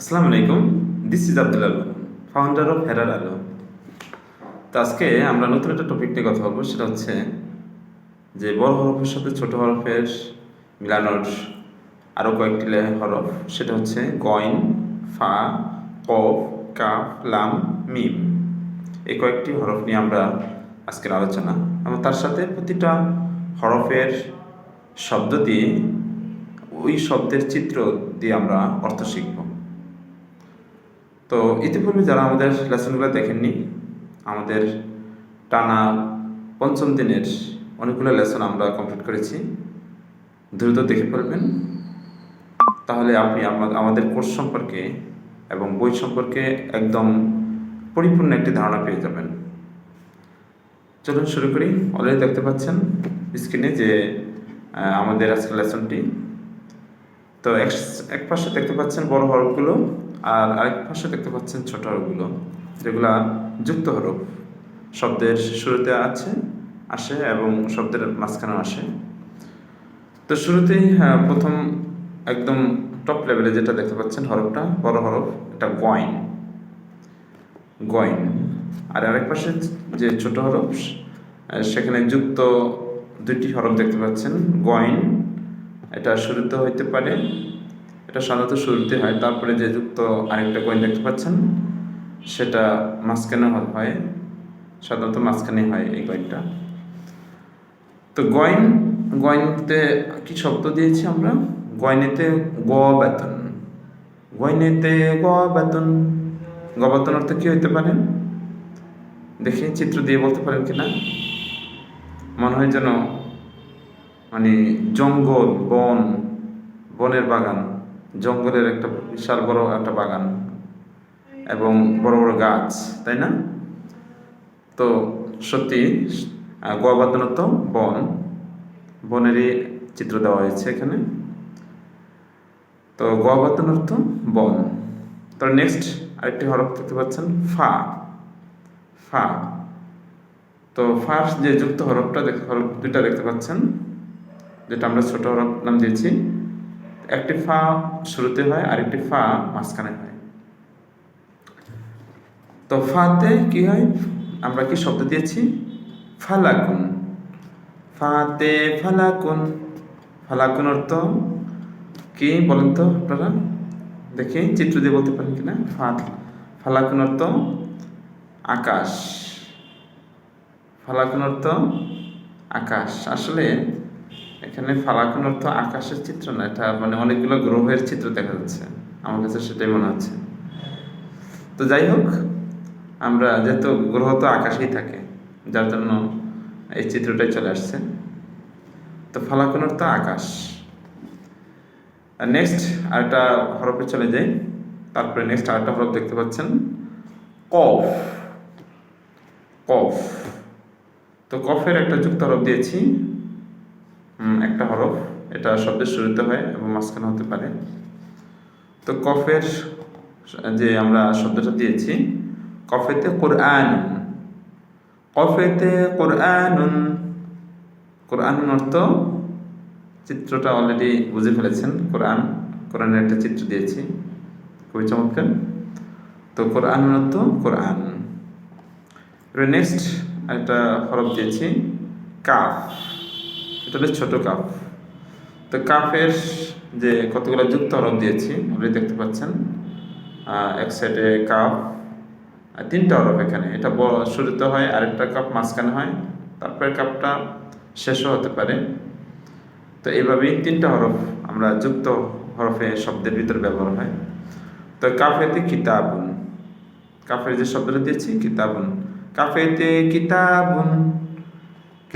আসসালামু আলাইকুম this is Abdul Alam founder of হেরার আলো তো আজকে আমরা নতুন একটা টপিক নিয়ে কথা বলব, সেটা হচ্ছে যে বড় হরফের সাথে ছোট হরফের মিলানোর আরও কয়েকটি হরফ, সেটা হচ্ছে গইন ফা, কফ, কাফ, লাম, মিম। এই কয়েকটি হরফ নিয়ে আমরা আজকের আলোচনা। এবং তার সাথে প্রতিটা হরফের শব্দ দিয়ে ওই শব্দের চিত্র দিয়ে আমরা অর্থ শিখব। তো ইতিপূর্বে যারা আমাদের লেসনগুলো দেখেননি, আমাদের টানা পঞ্চম দিনের অনেকগুলো লেসন আমরা কমপ্লিট করেছি। দ্রুত দেখে ফেলবেন তাহলে আপনি আমা- আমাদের কোর্স সম্পর্কে এবং বই সম্পর্কে একদম পরিপূর্ণ একটি ধারণা পেয়ে যাবেন। চলুন শুরু করি। অলরেডি দেখতে পাচ্ছেন স্ক্রিনে যে আমাদের আজকের লেসনটি। তো এক পাশে দেখতে পাচ্ছেন বড় হরফগুলো। আর আরেক পাশে দেখতে পাচ্ছেন ছোট হরফগুলো যেগুলা যুক্ত হরফ। শব্দের শুরুতে আছে আসে এবং শব্দের মাঝখানে আসে। তো শুরুতেই হ্যাঁ, প্রথম একদম টপ লেভেলে যেটা দেখতে পাচ্ছেন হরফটা বড় হরফ এটা গয়েন। গয়েন। আর আরেক পাশে যে ছোট হরফ সেখানে যুক্ত দুইটি হরফ দেখতে পাচ্ছেন গয়েন। এটা শুরুতে হইতে পারে এটা সাধারণত শুরুতে হয়, তারপরে যে যুক্ত আরেকটা কয়েন দেখতে পাচ্ছেন, সেটা মাঝখানে হয় সাধারণত মাঝখানে হয় এই কয়েনটা তো গয়েন গয়েনতে কি শব্দ দিয়েছি আমরা? গয়নেতে গ বেতন। গয়নেতে গ বেতন। গ বেতন অর্থ কি হইতে পারে? দেখি, চিত্র দিয়ে বলতে পারেন কিনা? মনে হয় যেন মানে জঙ্গল, বন, বনের বাগান। জঙ্গলের একটা বিশাল বড় একটা বাগান এবং বড় বড় গাছ, তাই না? তো সত্যি গোয়াবাদনত বন, বনেরই চিত্র দেওয়া হয়েছে এখানে। তো গোয়াবাদন অর্থ বন। তো নেক্সট আরেকটি হরফ দেখতে পাচ্ছেন, ফা। ফা। তো ফার্স্ট যে যুক্ত হরফটা হরফ দুইটা দেখতে পাচ্ছেন, যেটা আমরা ছোট হরফ নাম দিয়েছি। একটি ফা শুরুতে হয় আর একটি ফা মাঝখানে হয়। তো ফাতে কি হয়? আমরা কি শব্দ দিয়েছি? ফালাকুন। ফাতে ফালাকুন। ফালাকুন অর্থ কি বলেন তো আপনারা? দেখি, চিত্র দিয়ে বলতে পারেন কিনা? ফাত, ফালাকুন অর্থ আকাশ। ফালাকুন অর্থ আকাশ। আসলে এখানে ফালাকুন অর্থ আকাশের চিত্র না, এটা মানে অনেকগুলো গ্রহের চিত্র দেখা যাচ্ছে। আমার কাছে সেটাই মনে হচ্ছে। তো যাই হোক, আমরা যেহেতু গ্রহ তো আকাশেই থাকে, যার জন্য এই চিত্রটাই চলে আসছে। তো ফালাকুন অর্থ আকাশ। নেক্সট আরেকটা হরফে চলে যাই। তারপরে নেক্সট আরেকটা হরফ দেখতে পাচ্ছেন। কফ। কফ। তো কফের একটা যুক্ত হরফ দিয়েছি। একটা হরফ, এটা শব্দের শুরুতে হয় এবং মাঝখানে হতে পারে। তো কফের যে আমরা শব্দটা দিয়েছি, কফেতে কোরআন, কফেতে কোরআনুন কোরআন অর্থ চিত্রটা অলরেডি বুঝে ফেলেছেন, কোরআন, কোরআনের একটা চিত্র দিয়েছি। খুবই চমৎকার। তো কোরআন অর্থ কোরআন। নেক্সট একটা হরফ দিয়েছি, কাফ। এটা হলো ছোট কাফ তো কাফের যে কতগুলো যুক্ত হরফ দিয়েছি আপনি দেখতে পাচ্ছেন এক সাইডে আর তিনটা হরফ এখানে। এটা বড় শুরুতে হয়, আরেকটা কাপ মাঝখানে হয় তারপরে কাপটা শেষও হতে পারে। তো এইভাবেই তিনটা হরফ আমরা যুক্ত হরফে শব্দের ভিতরে ব্যবহার হয়। তো কাফেতে কিতাবুন। কাফের যে শব্দটা দিয়েছি, কিতাবুন। কাফেতে কিতাবুন।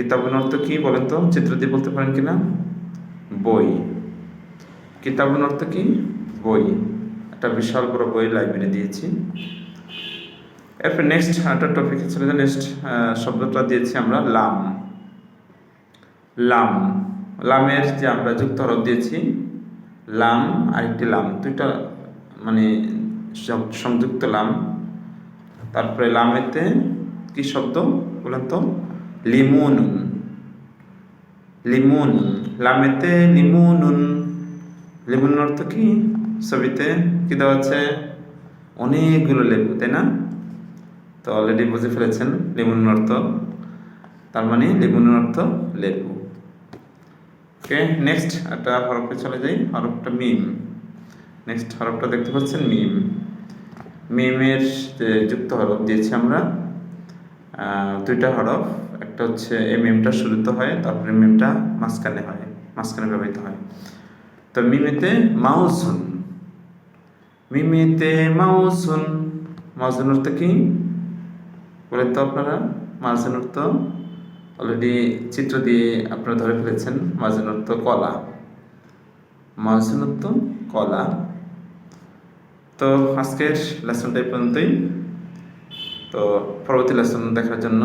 কিতাবুন অর্থ কি বলেন তো? চিত্র দিয়ে বলতে পারেন কিনা? বই। কিতাবুন অর্থ কি? বই। একটা বিশাল বড় বই লাইব্রেরি দিয়েছি। এরপর নেক্সট একটা টপিক চলে যায় নেক্সট শব্দটা দিয়েছি আমরা, লাম। লাম। লামের যে আমরা যুক্ত হরফ দিয়েছি, লাম আরেকটি লাম, দুইটা মানে সংযুক্ত লাম। তারপরে লামেতে কি শব্দ বলেন তো? লিমুনুন লিমুন লামেতে লিমুনুন লিমুন অর্থ কি ছবিতে কি দেওয়া আছে অনেকগুলো লেবু তাই না তো অলরেডি বুঝে ফেলেছেন লেবুর অর্থ তার মানে লেবুর অর্থ লেবু ওকে নেক্সট একটা হরফে চলে যাই হরফটা মিম নেক্সট হরফটা দেখতে পাচ্ছেন মিম মিমের যুক্ত হরফ দিয়েছি আমরা দুইটা হরফ একটা হচ্ছে এই মিমটা শুরুতে হয়, তারপরে মিমটা মাঝখানে হয়, মাঝখানে ব্যবহৃত হয়। তো মিমেতে মাউসুন। মিমেতে মাউসুন। মাউসুন অর্থ কি? বলেন তো আপনারা, মাউসুন অর্থ অলরেডি চিত্র দিয়ে আপনারা ধরে ফেলেছেন, মাউসুন অর্থ কলা। মাউসুন অর্থ কলা। তো আজকের লেসনটা পর্যন্তই। তো পরবর্তী লেসন দেখার জন্য